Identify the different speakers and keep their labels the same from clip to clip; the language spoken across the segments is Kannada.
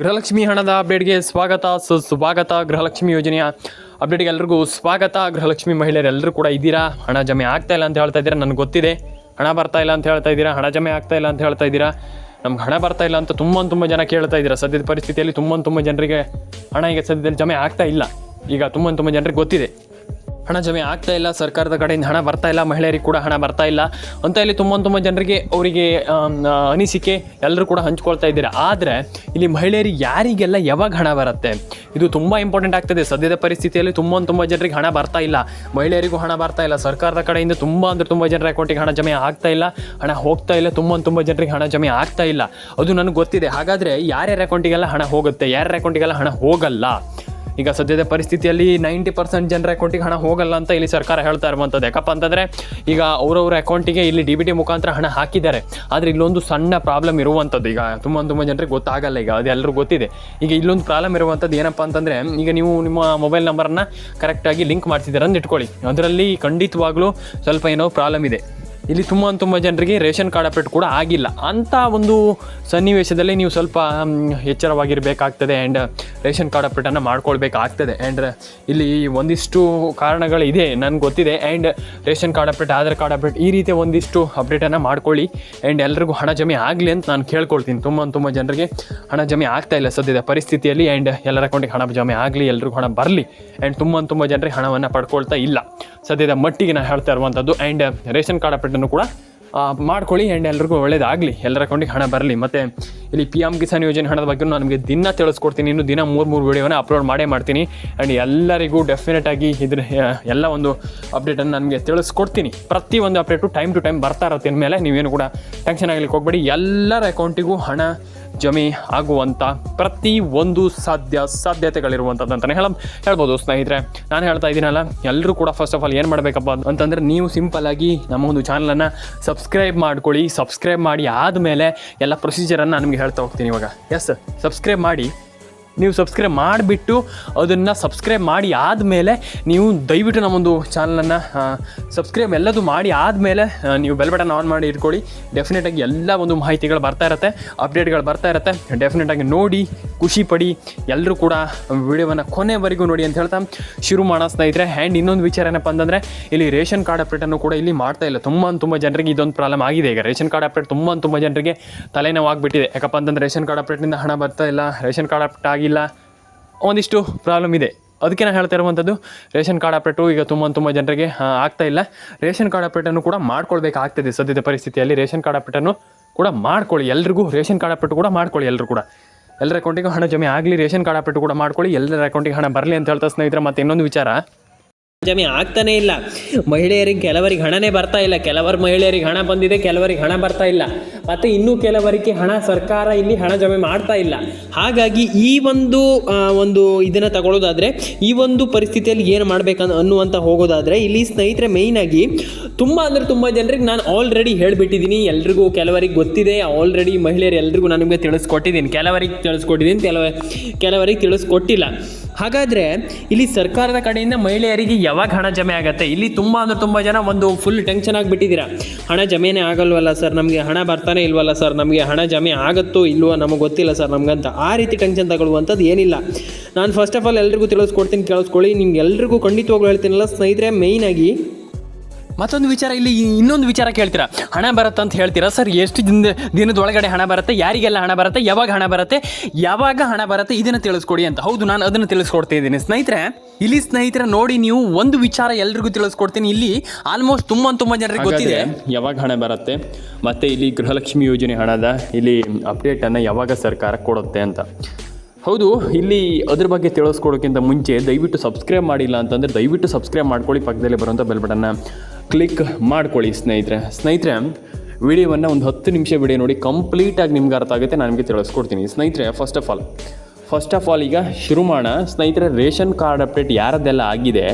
Speaker 1: ಗೃಹಲಕ್ಷ್ಮಿ ಹಣದ ಅಪ್ಡೇಟ್ಗೆ ಸ್ವಾಗತ. ಸುಸ್ವಾಗತ ಗೃಹಲಕ್ಷ್ಮಿ ಯೋಜನೆಯ ಅಪ್ಡೇಟ್ಗೆ ಎಲ್ರಿಗೂ ಸ್ವಾಗತ. ಗೃಹಲಕ್ಷ್ಮಿ ಮಹಿಳೆಯರೆಲ್ಲರೂ ಕೂಡ ಇದ್ದೀರಾ? ಹಣ ಜಮೆ ಆಗ್ತಾ ಇಲ್ಲ ಅಂತ ಹೇಳ್ತಾ ಇದ್ದೀರಾ? ನನಗೆ ಗೊತ್ತಿದೆ. ಹಣ ಬರ್ತಾ ಇಲ್ಲ ಅಂತ ಹೇಳ್ತಾ ಇದ್ದೀರಾ? ಹಣ ಜಮೆ ಆಗ್ತಾ ಇಲ್ಲ ಅಂತ ಹೇಳ್ತಾ ಇದ್ದೀರಾ? ನಮ್ಗೆ ಹಣ ಬರ್ತಾ ಇಲ್ಲ ಅಂತ ತುಂಬ ತುಂಬ ಜನ ಕೇಳ್ತಾ ಇದ್ದೀರಾ. ಸದ್ಯದ ಪರಿಸ್ಥಿತಿಯಲ್ಲಿ ತುಂಬ ತುಂಬ ಜನರಿಗೆ ಹಣ ಈಗ ಸದ್ಯದಲ್ಲಿ ಜಮೆ ಆಗ್ತಾ ಇಲ್ಲ. ಈಗ ತುಂಬ ತುಂಬ ಜನರಿಗೆ ಗೊತ್ತಿದೆ. ಹಣ ಜಮೆ ಆಗ್ತಾ ಇಲ್ಲ, ಸರ್ಕಾರದ ಕಡೆಯಿಂದ ಹಣ ಬರ್ತಾ ಇಲ್ಲ, ಮಹಿಳೆಯರಿಗೆ ಕೂಡ ಹಣ ಬರ್ತಾ ಇಲ್ಲ ಅಂತ ಇಲ್ಲಿ ತುಂಬ ತುಂಬ ಜನರಿಗೆ ಅವರಿಗೆ ಅನಿಸಿಕೆ ಎಲ್ಲರೂ ಕೂಡ ಹಂಚ್ಕೊಳ್ತಾ ಇದ್ದೀರಾ. ಆದರೆ ಇಲ್ಲಿ ಮಹಿಳೆಯರಿಗೆ ಯಾರಿಗೆಲ್ಲ ಯಾವಾಗ ಹಣ ಬರುತ್ತೆ? ಇದು ತುಂಬ ಇಂಪಾರ್ಟೆಂಟ್ ಆಗ್ತದೆ. ಸದ್ಯದ ಪರಿಸ್ಥಿತಿಯಲ್ಲಿ ತುಂಬ ತುಂಬ ಜನರಿಗೆ ಹಣ ಬರ್ತಾ ಇಲ್ಲ. ಮಹಿಳೆಯರಿಗೂ ಹಣ ಬರ್ತಾ ಇಲ್ಲ. ಸರ್ಕಾರದ ಕಡೆಯಿಂದ ತುಂಬ ಅಂದರೆ ತುಂಬ ಜನರ ಅಕೌಂಟಿಗೆ ಹಣ ಜಮೆ ಆಗ್ತಾ ಇಲ್ಲ. ಹಣ ಹೋಗ್ತಾ ಇಲ್ಲ. ತುಂಬ ತುಂಬ ಜನರಿಗೆ ಹಣ ಜಮೆ ಆಗ್ತಾ ಇಲ್ಲ. ಅದು ನನಗೆ ಗೊತ್ತಿದೆ. ಹಾಗಾದರೆ ಯಾರ್ಯಾರ ಅಕೌಂಟಿಗೆಲ್ಲ ಹಣ ಹೋಗುತ್ತೆ? ಯಾರ್ಯಾರ ಅಕೌಂಟಿಗೆಲ್ಲ ಹಣ ಹೋಗಲ್ಲ? ಈಗ ಸದ್ಯದ ಪರಿಸ್ಥಿತಿಯಲ್ಲಿ ನೈಂಟಿ ಪರ್ಸೆಂಟ್ ಜನರ ಅಕೌಂಟಿಗೆ ಹಣ ಹೋಗಲ್ಲ ಅಂತ ಇಲ್ಲಿ ಸರ್ಕಾರ ಹೇಳ್ತಾ ಇರುವಂಥದ್ದು. ಯಾಕಪ್ಪ ಅಂತಂದರೆ ಈಗ ಅವರವರ ಅಕೌಂಟಿಗೆ ಇಲ್ಲಿ ಡಿ ಬಿ ಟಿ ಮುಖಾಂತರ ಹಣ ಹಾಕಿದ್ದಾರೆ. ಆದರೆ ಇಲ್ಲೊಂದು ಸಣ್ಣ ಪ್ರಾಬ್ಲಮ್ ಇರುವಂಥದ್ದು. ಈಗ ತುಂಬ ತುಂಬ ಜನರಿಗೆ ಗೊತ್ತಾಗಲ್ಲ ಈಗ, ಅದು ಎಲ್ಲರೂ ಗೊತ್ತಿದೆ. ಈಗ ಇಲ್ಲೊಂದು ಪ್ರಾಬ್ಲಮ್ ಇರುವಂಥದ್ದು ಏನಪ್ಪ ಅಂತಂದರೆ, ಈಗ ನೀವು ನಿಮ್ಮ ಮೊಬೈಲ್ ನಂಬರನ್ನು ಕರೆಕ್ಟಾಗಿ ಲಿಂಕ್ ಮಾಡ್ತಿದ್ದೀರ ಅಂತ ಇಟ್ಕೊಳ್ಳಿ. ಅದರಲ್ಲಿ ಖಂಡಿತವಾಗ್ಲೂ ಸ್ವಲ್ಪ ಏನೋ ಪ್ರಾಬ್ಲಮ್ ಇದೆ. ಇಲ್ಲಿ ತುಂಬ ತುಂಬ ಜನರಿಗೆ ರೇಷನ್ ಕಾರ್ಡ್ ಅಪ್ಡೇಟ್ ಕೂಡ ಆಗಿಲ್ಲ. ಅಂಥ ಒಂದು ಸನ್ನಿವೇಶದಲ್ಲಿ ನೀವು ಸ್ವಲ್ಪ ಎಚ್ಚರವಾಗಿರಬೇಕಾಗ್ತದೆ ಆ್ಯಂಡ್ ರೇಷನ್ ಕಾರ್ಡ್ ಅಪ್ಡೇಟನ್ನು ಮಾಡ್ಕೊಳ್ಬೇಕಾಗ್ತದೆ. ಆ್ಯಂಡ್ ಇಲ್ಲಿ ಒಂದಿಷ್ಟು ಕಾರಣಗಳಿದೆ, ನನಗೆ ಗೊತ್ತಿದೆ. And ration card update, Aadhaar card update ಈ ರೀತಿಯ ಒಂದಿಷ್ಟು ಅಪ್ಡೇಟನ್ನು ಮಾಡ್ಕೊಳ್ಳಿ. ಆ್ಯಂಡ್ ಎಲ್ರಿಗೂ ಹಣ ಜಮೆ ಆಗಲಿ ಅಂತ ನಾನು ಕೇಳ್ಕೊಳ್ತೀನಿ. ತುಂಬ ತುಂಬ ಜನರಿಗೆ ಹಣ ಜಮೆ ಆಗ್ತಾ ಇಲ್ಲ ಸದ್ಯದ ಪರಿಸ್ಥಿತಿಯಲ್ಲಿ. ಆ್ಯಂಡ್ ಎಲ್ಲರ ಅಕೌಂಟಿಗೆ ಹಣ ಜಮೆ ಆಗಲಿ, ಎಲ್ರಿಗೂ ಹಣ ಬರಲಿ. ಆ್ಯಂಡ್ ತುಂಬ ತುಂಬ ಜನರಿಗೆ ಹಣವನ್ನು ಪಡ್ಕೊಳ್ತಾ ಇಲ್ಲ. ಸದ್ಯದ ಮಟ್ಟಿಗೆ ನಾನು ಹೇಳ್ತಾ ಇರುವಂಥದ್ದು ಆ್ಯಂಡ್ ರೇಷನ್ ಕಾರ್ಡ್ ಅಪ್ಡೇಟನ್ನು ಕೂಡ ಮಾಡ್ಕೊಳ್ಳಿ. ಆ್ಯಂಡ್ ಎಲ್ರಿಗೂ ಒಳ್ಳೇದಾಗಲಿ. ಎಲ್ಲರ ಅಕೌಂಟಿಗೆ ಹಣ ಬರಲಿ. ಮತ್ತು ಇಲ್ಲಿ ಪಿ ಎಂ ಕಿಸಾನ್ ಯೋಜನೆ ಹಣದ ಬಗ್ಗೆ ನಿಮಗೆ ದಿನ ತಿಳಿಸ್ಕೊಡ್ತೀನಿ. ಇನ್ನು ದಿನ ಮೂರು ಮೂರು ವೀಡಿಯೋನ ಅಪ್ಲೋಡ್ ಮಾಡೇ ಮಾಡ್ತೀನಿ. ಆ್ಯಂಡ್ ಎಲ್ಲರಿಗೂ ಡೆಫಿನೆಟಾಗಿ ಇದ್ರ ಆ, ಎಲ್ಲ ಒಂದು ಅಪ್ಡೇಟನ್ನು ನನಗೆ ತಿಳಿಸ್ಕೊಡ್ತೀನಿ. ಪ್ರತಿ ಒಂದು ಅಪ್ಡೇಟು ಟೈಮ್ ಟು ಟೈಮ್ ಬರ್ತಾ ಇರುತ್ತೆ. ಮೇಲೆ ನೀವೇನು ಕೂಡ ಟೆನ್ಷನ್ ಆಗಲಿಕ್ಕೆ ಹೋಗ್ಬೇಡಿ. ಎಲ್ಲರ ಅಕೌಂಟಿಗೂ ಹಣ ಜಮೆ ಆಗುವಂಥ ಪ್ರತಿ ಒಂದು ಸಾಧ್ಯ ಸಾಧ್ಯತೆಗಳಿರುವಂಥದ್ದು ಅಂತಲೇ ಹೇಳ ಹೇಳ್ಬೋದು ಸ್ನೇಹಿತರೆ. ನಾನು ಹೇಳ್ತಾ ಇದ್ದೀನಲ್ಲ ಎಲ್ಲರೂ ಕೂಡ ಫಸ್ಟ್ ಆಫ್ ಆಲ್ ಏನು ಮಾಡಬೇಕಪ್ಪ ಅಂತಂದರೆ ನೀವು ಸಿಂಪಲ್ಲಾಗಿ ನಮ್ಮ ಒಂದು ಚಾನಲನ್ನು ಸಬ್ಸ್ಕ್ರೈಬ್ ಮಾಡ್ಕೊಳ್ಳಿ ಸಬ್ಸ್ಕ್ರೈಬ್ ಮಾಡಿ ಆದಮೇಲೆ ಎಲ್ಲ ಪ್ರೊಸೀಜರನ್ನು ನಾನು ನಿಮಗೆ ಹೇಳ್ತಾ ಹೋಗ್ತೀನಿ ಇವಾಗ. ಎಸ್ ಸಬ್ಸ್ಕ್ರೈಬ್ ಮಾಡಿ. ನೀವು ಸಬ್ಸ್ಕ್ರೈಬ್ ಮಾಡಿಬಿಟ್ಟು ಅದನ್ನು ಸಬ್ಸ್ಕ್ರೈಬ್ ಮಾಡಿ ಆದಮೇಲೆ ನೀವು ದಯವಿಟ್ಟು ನಮ್ಮೊಂದು ಚಾನಲನ್ನು ಸಬ್ಸ್ಕ್ರೈಬ್ ಎಲ್ಲದೂ ಮಾಡಿ ಆದಮೇಲೆ ನೀವು ಬೆಲ್ ಬಟನ್ ಆನ್ ಮಾಡಿ ಇಟ್ಕೊಳ್ಳಿ. ಡೆಫಿನೆಟಾಗಿ ಎಲ್ಲ ಒಂದು ಮಾಹಿತಿಗಳು ಬರ್ತಾ ಇರುತ್ತೆ ಅಪ್ಡೇಟ್ಗಳು ಬರ್ತಾ ಇರುತ್ತೆ. ಡೆಫಿನೆಟಾಗಿ ನೋಡಿ, ಖುಷಿ ಪಡಿ ಎಲ್ಲರೂ ಕೂಡ ವಿಡಿಯೋವನ್ನು ಕೊನೆವರೆಗೂ ನೋಡಿ ಅಂತ ಹೇಳ್ತಾ ಶುರು ಮಾಡಿಸ್ತಾ ಸ್ನೇಹಿತರೆ. ಆ್ಯಂಡ್ ಇನ್ನೊಂದು ವಿಚಾರ ಏನಪ್ಪ ಅಂತಂದರೆ, ಇಲ್ಲಿ ರೇಷನ್ ಕಾರ್ಡ್ ಅಪ್ಡೇಟನ್ನು ಕೂಡ ಇಲ್ಲಿ ಮಾಡ್ತಾ ಇಲ್ಲ. ತುಂಬ ತುಂಬ ಜನರಿಗೆ ಇದೊಂದು ಪ್ರಾಬ್ಲಮ್ ಆಗಿದೆ. ಈಗ ರೇಷನ್ ಕಾರ್ಡ್ ಅಪ್ಡೇಟ್ ತುಂಬ ತುಂಬ ಜನರಿಗೆ ತಲೆನೋವಾಗ್ಬಿಟ್ಟಿದೆ. ಯಾಕಪ್ಪ ಅಂತಂದರೆ ರೇಷನ್ ಕಾರ್ಡ್ ಅಪ್ಡೇಟ್ನಿಂದ ಹಣ ಬರ್ತಾ ಇಲ್ಲ. ರೇಷನ್ ಕಾರ್ಡ್ ಅಪ್ಡೇಟ್ ಆಗಿಲ್ಲ. ಒಂದಿಷ್ಟು ಪ್ರಾಬ್ಲಮ್ ಇದೆ. ಅದಕ್ಕೆ ನಾನು ಹೇಳ್ತಾ ಇರುವಂಥದ್ದು ರೇಷನ್ ಕಾರ್ಡ್ ಆಪ್ರೇಟು ಈಗ ತುಂಬ ತುಂಬ ಜನರಿಗೆ ಆಗ್ತಾ ಇಲ್ಲ. ರೇಷನ್ ಕಾರ್ಡ್ ಆಪ್ರೇಟನ್ನು ಕೂಡ ಮಾಡ್ಕೊಳ್ಬೇಕಾಗ್ತದೆ ಸದ್ಯದ ಪರಿಸ್ಥಿತಿಯಲ್ಲಿ. ರೇಷನ್ ಕಾರ್ಡ್ ಆಪ್ರೇಟನ್ನು ಕೂಡ ಮಾಡ್ಕೊಳ್ಳಿ. ಎಲ್ರಿಗೂ ರೇಷನ್ ಕಾರ್ಡ್ ಆಪ್ರೇಟು ಕೂಡ ಮಾಡ್ಕೊಳ್ಳಿ ಎಲ್ಲರೂ ಕೂಡ. ಎಲ್ಲರ ಅಕೌಂಟಿಗೂ ಹಣ ಜಮೆ ಆಗಲಿ, ರೇಷನ್ ಕಾರ್ಡ್ ಆಪ್ರೇಟು ಕೂಡ ಮಾಡ್ಕೊಳ್ಳಿ. ಎಲ್ಲರ ಅಕೌಂಟಿಗೆ ಹಣ ಬರಲಿ ಅಂತ ಹೇಳ್ತಾ ಸ್ನೇಹಿತರೆ, ಮತ್ತೆ ಇನ್ನೊಂದು ವಿಚಾರ.
Speaker 2: ಜಮೆ ಆಗ್ತಾನೇ ಇಲ್ಲ. ಮಹಿಳೆಯರಿಗೆ ಕೆಲವರಿಗೆ ಹಣನೇ ಬರ್ತಾ ಇಲ್ಲ. ಕೆಲವರು ಮಹಿಳೆಯರಿಗೆ ಹಣ ಬಂದಿದೆ, ಕೆಲವರಿಗೆ ಹಣ ಬರ್ತಾ ಇಲ್ಲ. ಮತ್ತು ಇನ್ನೂ ಕೆಲವರಿಗೆ ಹಣ ಸರ್ಕಾರ ಇಲ್ಲಿ ಹಣ ಜಮೆ ಮಾಡ್ತಾ ಇಲ್ಲ. ಹಾಗಾಗಿ ಈ ಒಂದು ಒಂದು ಇದನ್ನು ತಗೊಳ್ಳೋದಾದರೆ ಈ ಒಂದು ಪರಿಸ್ಥಿತಿಯಲ್ಲಿ ಏನು ಮಾಡಬೇಕನ್ನ ಅನ್ನುವಂಥ ಹೋಗೋದಾದರೆ, ಇಲ್ಲಿ ಸ್ನೇಹಿತರೆ ಮೇಯ್ನಾಗಿ ತುಂಬ ಅಂದರೆ ತುಂಬ ಜನರಿಗೆ ನಾನು ಆಲ್ರೆಡಿ ಹೇಳಿಬಿಟ್ಟಿದ್ದೀನಿ ಎಲ್ರಿಗೂ ಕೆಲವರಿಗೆ ಗೊತ್ತಿದೆ. ಆಲ್ರೆಡಿ ಮಹಿಳೆಯರು ಎಲ್ರಿಗೂ ನಾನು ನಿಮಗೆ ತಿಳಿಸ್ಕೊಟ್ಟಿದ್ದೀನಿ ಕೆಲವರಿಗೆ ತಿಳಿಸ್ಕೊಟ್ಟಿದ್ದೀನಿ ಕೆಲವ, ಕೆಲವರಿಗೆ ತಿಳಿಸ್ಕೊಟ್ಟಿಲ್ಲ. ಹಾಗಾದರೆ ಇಲ್ಲಿ ಸರ್ಕಾರದ ಕಡೆಯಿಂದ ಮಹಿಳೆಯರಿಗೆ ಯಾವಾಗ ಹಣ ಜಮೆ ಆಗುತ್ತೆ? ಇಲ್ಲಿ ತುಂಬ ಅಂದರೆ ತುಂಬ ಜನ ಒಂದು ಫುಲ್ ಟೆನ್ಷನ್ ಆಗಿಬಿಟ್ಟಿದ್ದೀರಾ? ಹಣ ಜಮೆನೇ ಆಗಲ್ವಲ್ಲ ಸರ್ ನಮಗೆ ಹಣ ಬರ್ತಾನೆ ಇಲ್ವಲ್ಲ ಸರ್ ನಮಗೆ ಹಣ ಜಮೆ ಆಗುತ್ತೋ ಇಲ್ವೋ ನಮಗೆ ಗೊತ್ತಿಲ್ಲ ಸರ್ ನಮಗಂತ ಆ ರೀತಿ ಟೆನ್ಷನ್ ತಗೊಳ್ಳುವಂಥದ್ದು ಏನಿಲ್ಲ. ನಾನು ಫಸ್ಟ್ ಆಫ್ ಆಲ್ ಎಲ್ರಿಗೂ ತಿಳಿಸ್ಕೊಡ್ತೀನಿ, ಕೇಳಿಸ್ಕೊಳ್ಳಿ. ನಿಮ್ಗೆ ಎಲ್ರಿಗೂ ಖಂಡಿತವಾಗ್ಲೂ ಹೇಳ್ತೀನಲ್ಲ, ಸ್ನೇಹಿತರೆ ಮೇಯ್ನಾಗಿ
Speaker 1: ಮತ್ತೊಂದು ವಿಚಾರ ಇಲ್ಲಿ ಇನ್ನೊಂದು ವಿಚಾರ ಕೇಳ್ತೀರಾ? ಹಣ ಬರುತ್ತೆ ಅಂತ ಹೇಳ್ತೀರಾ? ಸರ್ ಎಷ್ಟು ದಿನದ ದಿನದೊಳಗಡೆ ಹಣ ಬರುತ್ತೆ? ಯಾರಿಗೆಲ್ಲ ಹಣ ಬರುತ್ತೆ? ಯಾವಾಗ ಹಣ ಬರುತ್ತೆ? ಯಾವಾಗ ಹಣ ಬರುತ್ತೆ? ಇದನ್ನು ತಿಳಿಸ್ಕೊಡಿ ಅಂತ. ಹೌದು ನಾನು ಅದನ್ನು ತಿಳಿಸ್ಕೊಡ್ತಾ ಇದ್ದೀನಿ. ಸ್ನೇಹಿತರೆ ಇಲ್ಲಿ ಸ್ನೇಹಿತರೆ ನೋಡಿ ನೀವು ಒಂದು ವಿಚಾರ ಎಲ್ರಿಗೂ ತಿಳಿಸ್ಕೊಡ್ತೀನಿ. ಇಲ್ಲಿ ಆಲ್ಮೋಸ್ಟ್ ತುಂಬ ತುಂಬ ಜನರಿಗೆ ಗೊತ್ತಿದೆ. ಯಾವಾಗ ಹಣ ಬರುತ್ತೆ? ಮತ್ತೆ ಇಲ್ಲಿ ಗೃಹಲಕ್ಷ್ಮಿ ಯೋಜನೆ ಹಣದ ಇಲ್ಲಿ ಅಪ್ಡೇಟನ್ನು ಯಾವಾಗ ಸರ್ಕಾರ ಕೊಡುತ್ತೆ ಅಂತ. ಹೌದು ಇಲ್ಲಿ ಅದ್ರ ಬಗ್ಗೆ ತಿಳಿಸ್ಕೊಡೋಕ್ಕಿಂತ ಮುಂಚೆ ದಯವಿಟ್ಟು ಸಬ್ಸ್ಕ್ರೈಬ್ ಮಾಡಿಲ್ಲ ಅಂತಂದರೆ ದಯವಿಟ್ಟು ಸಬ್ಸ್ಕ್ರೈಬ್ ಮಾಡ್ಕೊಳ್ಳಿ. ಪಕ್ಕದಲ್ಲಿ ಬರುವಂಥ ಬೆಲ್ ಬಟನ್ನ ಕ್ಲಿಕ್ ಮಾಡ್ಕೊಳ್ಳಿ ಸ್ನೇಹಿತರೆ. ಸ್ನೇಹಿತರೆ, ವಿಡಿಯೋವನ್ನು ಒಂದು ಹತ್ತು ನಿಮಿಷ ವಿಡಿಯೋ ನೋಡಿ ಕಂಪ್ಲೀಟಾಗಿ ನಿಮ್ಗೆ ಅರ್ಥ ಆಗುತ್ತೆ, ನಾನು ನಿಮಗೆ ತಿಳಿಸ್ಕೊಡ್ತೀನಿ. ಸ್ನೇಹಿತರೆ first of all first of all ಈಗ ಶುರು ಮಾಡೋಣ ಸ್ನೇಹಿತರೆ, ರೇಷನ್ ಕಾರ್ಡ್ ಅಪ್ಡೇಟ್ ಯಾರದ್ದೆಲ್ಲ ಆಗಿದೆ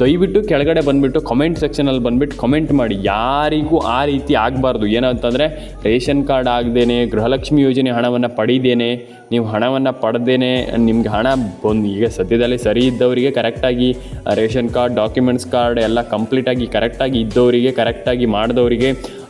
Speaker 1: ದಯವಿಟ್ಟು ಕೆಳಗಡೆ ಬಂದುಬಿಟ್ಟು ಕಮೆಂಟ್ ಸೆಕ್ಷನಲ್ಲಿ ಬಂದುಬಿಟ್ಟು ಕಮೆಂಟ್ ಮಾಡಿ. ಯಾರಿಗೂ ಆ ರೀತಿ ಆಗಬಾರ್ದು. ಏನಂತಂದರೆ, ರೇಷನ್ ಕಾರ್ಡ್ ಆಗದೇನೆ, ಗೃಹಲಕ್ಷ್ಮಿ ಯೋಜನೆ ಹಣವನ್ನು ಪಡೀದೇನೆ, ನೀವು ಹಣವನ್ನು ಪಡೆದೇನೆ, ನಿಮ್ಗೆ ಹಣ ಬಂದು, ಈಗ ಸದ್ಯದಲ್ಲಿ ಸರಿ ಇದ್ದವರಿಗೆ ಕರೆಕ್ಟಾಗಿ ರೇಷನ್ ಕಾರ್ಡ್ ಡಾಕ್ಯುಮೆಂಟ್ಸ್ ಕಾರ್ಡ್ ಎಲ್ಲ ಕಂಪ್ಲೀಟಾಗಿ ಕರೆಕ್ಟಾಗಿ ಇದ್ದವರಿಗೆ ಕರೆಕ್ಟಾಗಿ ಮಾಡಿದವರಿಗೆ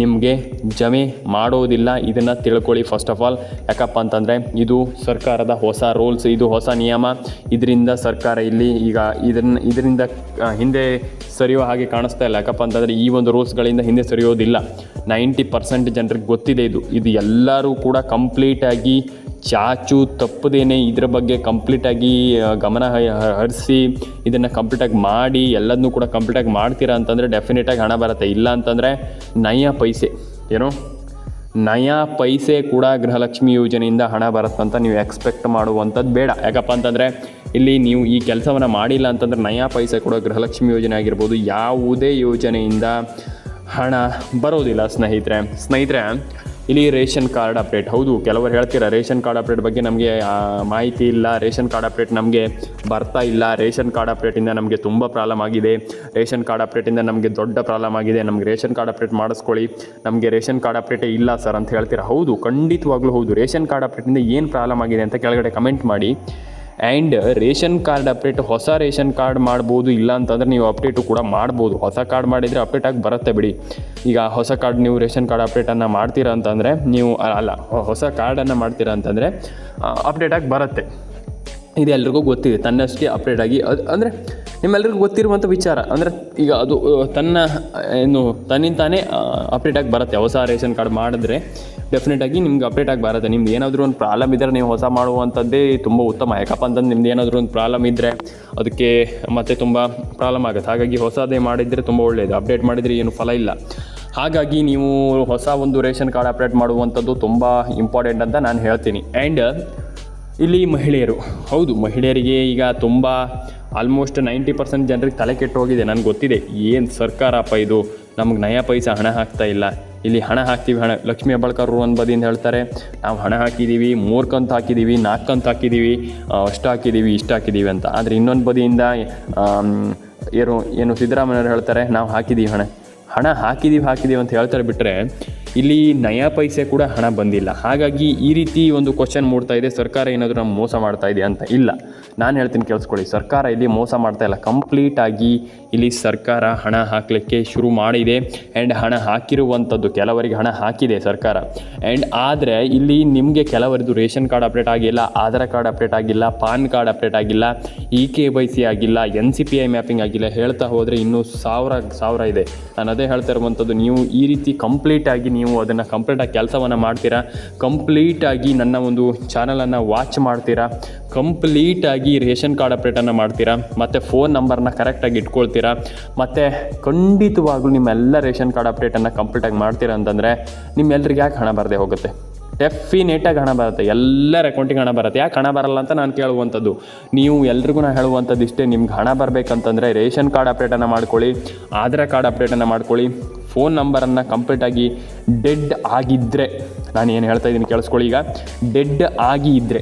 Speaker 1: ನಿಮಗೆ ಜಮೆ ಮಾಡೋದಿಲ್ಲ, ಇದನ್ನು ತಿಳ್ಕೊಳ್ಳಿ ಫಸ್ಟ್ ಆಫ್ ಆಲ್ ಯಾಕಪ್ಪ ಅಂತಂದರೆ ಇದು ಸರ್ಕಾರದ ಹೊಸ ರೂಲ್ಸ್ ಇದು ಹೊಸ ನಿಯಮ. ಇದರಿಂದ ಸರ್ಕಾರ ಇಲ್ಲಿ ಈಗ ಇದನ್ನು, ಇದರಿಂದ ಹಿಂದೆ ಸರಿಯೋ ಹಾಗೆ ಕಾಣಿಸ್ತಾ ಇಲ್ಲ. ಯಾಕಪ್ಪ ಅಂತಂದರೆ ಈ ಒಂದು ರೂಲ್ಸ್ಗಳಿಂದ ಹಿಂದೆ ಸರಿಯೋದಿಲ್ಲ. ನೈಂಟಿ ಪರ್ಸೆಂಟ್ ಜನರಿಗೆ ಗೊತ್ತಿದೆ ಇದು. ಇದು ಎಲ್ಲರೂ ಕೂಡ ಕಂಪ್ಲೀಟಾಗಿ ಚಾಚು ತಪ್ಪದೇನೆ ಇದರ ಬಗ್ಗೆ ಕಂಪ್ಲೀಟಾಗಿ ಗಮನ ಹರಿಸಿ, ಇದನ್ನು ಕಂಪ್ಲೀಟಾಗಿ ಮಾಡಿ ಎಲ್ಲದನ್ನೂ ಕೂಡ ಕಂಪ್ಲೀಟಾಗಿ ಮಾಡ್ತೀರಾ ಅಂತಂದರೆ ಡೆಫಿನೆಟಾಗಿ ಹಣ ಬರುತ್ತೆ. ಇಲ್ಲ ಅಂತಂದರೆ ನಯ ಪೈಸೆ, ಏನು? ನಯಾ ಪೈಸೆ ಕೂಡ ಗೃಹಲಕ್ಷ್ಮಿ ಯೋಜನೆಯಿಂದ ಹಣ ಬರುತ್ತಂತ ನೀವು ಎಕ್ಸ್ಪೆಕ್ಟ್ ಮಾಡುವಂಥದ್ದು ಬೇಡ. ಯಾಕಪ್ಪ ಅಂತಂದರೆ ಇಲ್ಲಿ ನೀವು ಈ ಕೆಲಸವನ್ನು ಮಾಡಿಲ್ಲ ಅಂತಂದರೆ ನಯಾ ಪೈಸೆ ಕೂಡ ಗೃಹಲಕ್ಷ್ಮಿ ಯೋಜನೆ ಆಗಿರ್ಬೋದು. ಯಾವುದೇ ಯೋಜನೆಯಿಂದ ಹಣ ಬರೋದಿಲ್ಲ ಸ್ನೇಹಿತರೆ. ಸ್ನೇಹಿತರೆ ಇಲ್ಲಿ ರೇಷನ್ ಕಾರ್ಡ್ ಅಪ್ಡೇಟ್. ಹೌದು, ಕೆಲವರು ಹೇಳ್ತೀರಾ, ರೇಷನ್ ಕಾರ್ಡ್ ಅಪ್ಡೇಟ್ ಬಗ್ಗೆ ನಮಗೆ ಮಾಹಿತಿ ಇಲ್ಲ, ರೇಷನ್ ಕಾರ್ಡ್ ಅಪ್ಡೇಟ್ ನಮಗೆ ಬರ್ತಾ ಇಲ್ಲ, ರೇಷನ್ ಕಾರ್ಡ್ ಅಪ್ಡೇಟಿಂದ ನಮಗೆ ತುಂಬ ಪ್ರಾಬ್ಲಮ್ ಆಗಿದೆ, ರೇಷನ್ ಕಾರ್ಡ್ ಅಪ್ಡೇಟಿಂದ ನಮಗೆ ದೊಡ್ಡ ಪ್ರಾಬ್ಲಮ್ ಆಗಿದೆ, ನಮಗೆ ರೇಷನ್ ಕಾರ್ಡ್ ಅಪ್ಡೇಟ್ ಮಾಡಿಸ್ಕೊಳ್ಳಿ, ನಮಗೆ ರೇಷನ್ ಕಾರ್ಡ್ ಅಪ್ಡೇಟೇ ಇಲ್ಲ ಸರ್ ಅಂತ ಹೇಳ್ತೀರಾ? ಹೌದು, ಖಂಡಿತವಾಗ್ಲೂ ಹೌದು, ರೇಷನ್ ಕಾರ್ಡ್ ಅಪ್ಡೇಟಿಂದ ಏನು ಪ್ರಾಬ್ಲಮ್ ಆಗಿದೆ ಅಂತ ಕೆಳಗಡೆ ಕಮೆಂಟ್ ಮಾಡಿ. ಆ್ಯಂಡ್ ರೇಷನ್ ಕಾರ್ಡ್ ಅಪ್ಡೇಟ್ ಹೊಸ ರೇಷನ್ ಕಾರ್ಡ್ ಮಾಡ್ಬೋದು, ಇಲ್ಲ ಅಂತಂದರೆ ನೀವು ಅಪ್ಡೇಟು ಕೂಡ ಮಾಡ್ಬೋದು. ಹೊಸ ಕಾರ್ಡ್ ಮಾಡಿದರೆ ಅಪ್ಡೇಟ್ ಆಗಿ ಬರುತ್ತೆ ಬಿಡಿ. ಈಗ ಹೊಸ ಕಾರ್ಡ್ ನೀವು ರೇಷನ್ ಕಾರ್ಡ್ ಅಪ್ಡೇಟನ್ನು ಮಾಡ್ತೀರಾ ಅಂತಂದರೆ ನೀವು, ಅಲ್ಲ ಹೊಸ ಕಾರ್ಡನ್ನು ಮಾಡ್ತೀರಾ ಅಂತಂದರೆ ಅಪ್ಡೇಟ್ ಆಗಿ ಬರುತ್ತೆ. ಇದು ಎಲ್ರಿಗೂ ಗೊತ್ತಿದೆ. ತನ್ನಷ್ಟೇ ಅಪ್ಡೇಟ್ ಆಗಿ ಅದು ಅಂದರೆ ನಿಮ್ಮೆಲ್ರಿಗೂ ಗೊತ್ತಿರುವಂಥ ವಿಚಾರ. ಅಂದರೆ ಈಗ ಅದು ತನ್ನ, ಏನು, ತನ್ನಿಂದ ತಾನೇ ಅಪ್ಡೇಟ್ ಆಗಿ ಬರುತ್ತೆ. ಹೊಸ ರೇಷನ್ ಕಾರ್ಡ್ ಮಾಡಿದ್ರೆ ಡೆಫಿನೆಟಾಗಿ ನಿಮ್ಗೆ ಅಪ್ಡೇಟ್ ಆಗಿ ಬರುತ್ತೆ. ನಿಮ್ದು ಏನಾದರೂ ಒಂದು ಪ್ರಾಬ್ಲಮ್ ಇದ್ದರೆ ನೀವು ಹೊಸ ಮಾಡುವಂಥದ್ದೇ ತುಂಬ ಉತ್ತಮ. ಯಾಕಪ್ಪ ಅಂತಂದ್ರೆ ನಿಮ್ದು ಏನಾದರೂ ಒಂದು ಪ್ರಾಬ್ಲಮ್ ಇದ್ದರೆ ಅದಕ್ಕೆ ಮತ್ತೆ ತುಂಬ ಪ್ರಾಬ್ಲಮ್ ಆಗುತ್ತೆ. ಹಾಗಾಗಿ ಹೊಸದೇ ಮಾಡಿದರೆ ತುಂಬ ಒಳ್ಳೆಯದು ಅಪ್ಡೇಟ್ ಮಾಡಿದರೆ ಏನು ಫಲ ಇಲ್ಲ. ಹಾಗಾಗಿ ನೀವು ಹೊಸ ಒಂದು ರೇಷನ್ ಕಾರ್ಡ್ ಅಪ್ಡೇಟ್ ಮಾಡುವಂಥದ್ದು ತುಂಬ ಇಂಪಾರ್ಟೆಂಟ್ ಅಂತ ನಾನು ಹೇಳ್ತೀನಿ. ಆ್ಯಂಡ್ ಇಲ್ಲಿ ಮಹಿಳೆಯರು. ಹೌದು, ಮಹಿಳೆಯರಿಗೆ ಈಗ ತುಂಬ ಆಲ್ಮೋಸ್ಟ್ ನೈಂಟಿ ಪರ್ಸೆಂಟ್ ಜನರಿಗೆ ತಲೆ ಕೆಟ್ಟು ಹೋಗಿದೆ. ನನಗೆ ಗೊತ್ತಿದೆ, ಏನು ಸರ್ಕಾರಪ್ಪ ಇದು? ನಮಗೆ ನಯ ಪೈಸಾ ಹಣ ಹಾಕ್ತಾ ಇಲ್ಲ. ಇಲ್ಲಿ ಹಣ ಹಾಕ್ತೀವಿ, ಹಣ, ಲಕ್ಷ್ಮೀ ಹೆಬ್ಬಾಳ್ಕರ್ ಒಂದು ಬದಿಯಿಂದ ಹೇಳ್ತಾರೆ, ನಾವು ಹಣ ಹಾಕಿದ್ದೀವಿ ಮೂರು ಕಂತು ಹಾಕಿದ್ದೀವಿ ನಾಲ್ಕು ಕಂತು ಹಾಕಿದ್ದೀವಿ ಅಷ್ಟು ಹಾಕಿದ್ದೀವಿ ಇಷ್ಟು ಹಾಕಿದ್ದೀವಿ ಅಂತ. ಆದರೆ ಇನ್ನೊಂದು ಬದಿಯಿಂದ ಏನು ಏನು ಸಿದ್ದರಾಮಯ್ಯವ್ರು ಹೇಳ್ತಾರೆ, ನಾವು ಹಾಕಿದ್ದೀವಿ ಹಣ. ಹಣ ಹಾಕಿದ್ದೀವಿ ಹಾಕಿದ್ದೀವಿ ಅಂತ ಹೇಳ್ತಾರೆ ಬಿಟ್ಟರೆ ಇಲ್ಲಿ ನಯಾ ಪೈಸೆ ಕೂಡ ಹಣ ಬಂದಿಲ್ಲ. ಹಾಗಾಗಿ ಈ ರೀತಿ ಒಂದು ಕ್ವಶನ್ ಮೂಡ್ತಾ ಇದೆ, ಸರ್ಕಾರ ಏನಾದರೂ ನಮ್ಮ ಮೋಸ ಮಾಡ್ತಾ ಇದೆ ಅಂತ. ಇಲ್ಲ, ನಾನು ಹೇಳ್ತೀನಿ ಕೇಳಿಸ್ಕೊಳ್ಳಿ. ಸರ್ಕಾರ ಇಲ್ಲಿ ಮೋಸ ಮಾಡ್ತಾ ಇಲ್ಲ. ಕಂಪ್ಲೀಟಾಗಿ ಇಲ್ಲಿ ಸರ್ಕಾರ ಹಣ ಹಾಕಲಿಕ್ಕೆ ಶುರು ಮಾಡಿದೆ. ಆ್ಯಂಡ್ ಹಣ ಹಾಕಿರುವಂಥದ್ದು ಕೆಲವರಿಗೆ ಹಣ ಹಾಕಿದೆ ಸರ್ಕಾರ. ಆ್ಯಂಡ್ ಆದರೆ ಇಲ್ಲಿ ನಿಮಗೆ ಕೆಲವರದ್ದು ರೇಷನ್ ಕಾರ್ಡ್ ಅಪ್ಡೇಟ್ ಆಗಿಲ್ಲ, ಆಧಾರ್ ಕಾರ್ಡ್ ಅಪ್ಡೇಟ್ ಆಗಿಲ್ಲ, ಪಾನ್ ಕಾರ್ಡ್ ಅಪ್ಡೇಟ್ ಆಗಿಲ್ಲ ಇ ಕೆ ವೈ ಸಿ ಆಗಿಲ್ಲ N C P I mapping ಆಗಿಲ್ಲ, ಹೇಳ್ತಾ ಹೋದರೆ ಇನ್ನೂ ಸಾವಿರ ಸಾವಿರ ಇದೆ. ನಾನು ಅದೇ ಹೇಳ್ತಾ ಇರುವಂಥದ್ದು ನೀವು ಈ ರೀತಿ ಕಂಪ್ಲೀಟಾಗಿ ನೀವು ನೀವು ಅದನ್ನು ಕಂಪ್ಲೀಟಾಗಿ ಕೆಲಸವನ್ನು ಮಾಡ್ತೀರಾ? ಕಂಪ್ಲೀಟಾಗಿ ನನ್ನ ಒಂದು ಚಾನಲನ್ನು ವಾಚ್ ಮಾಡ್ತೀರಾ? ಕಂಪ್ಲೀಟಾಗಿ ರೇಷನ್ ಕಾರ್ಡ್ ಅಪ್ಡೇಟನ್ನು ಮಾಡ್ತೀರಾ? ಮತ್ತು ಫೋನ್ ನಂಬರ್ನ ಕರೆಕ್ಟಾಗಿ ಇಟ್ಕೊಳ್ತೀರಾ? ಮತ್ತು ಖಂಡಿತವಾಗ್ಲೂ ನಿಮ್ಮೆಲ್ಲ ರೇಷನ್ ಕಾರ್ಡ್ ಅಪ್ಡೇಟನ್ನು ಕಂಪ್ಲೀಟಾಗಿ ಮಾಡ್ತೀರಾ ಅಂತಂದರೆ ನಿಮ್ಮೆಲ್ಲರಿಗೆ ಯಾಕೆ ಹಣ ಬರದೇ ಹೋಗುತ್ತೆ? ಡೆಫಿನೇಟಾಗಿ ಹಣ ಬರುತ್ತೆ. ಎಲ್ಲರ ಅಕೌಂಟಿಗೆ ಹಣ ಬರುತ್ತೆ. ಯಾಕೆ ಹಣ ಬರಲ್ಲ ಅಂತ ನಾನು ಕೇಳುವಂಥದ್ದು ನೀವು ಎಲ್ರಿಗೂ ನಾನು ಹೇಳುವಂಥದ್ದು ಇಷ್ಟೇ ನಿಮ್ಗೆ ಹಣ ಬರಬೇಕಂತಂದರೆ ರೇಷನ್ ಕಾರ್ಡ್ ಅಪ್ಡೇಟನ್ನು ಮಾಡ್ಕೊಳ್ಳಿ, ಆಧಾರ್ ಕಾರ್ಡ್ ಅಪ್ಡೇಟನ್ನು ಮಾಡ್ಕೊಳ್ಳಿ ಫೋನ್ ನಂಬರನ್ನು ಕಂಪ್ಲೀಟಾಗಿ ಡೆಡ್ ಆಗಿದ್ದರೆ ನಾನು ಏನು ಹೇಳ್ತಾ ಇದ್ದೀನಿ ಕೇಳಿಸ್ಕೊಳ್ಳಿ ಈಗ. ಡೆಡ್ ಆಗಿ ಇದ್ದರೆ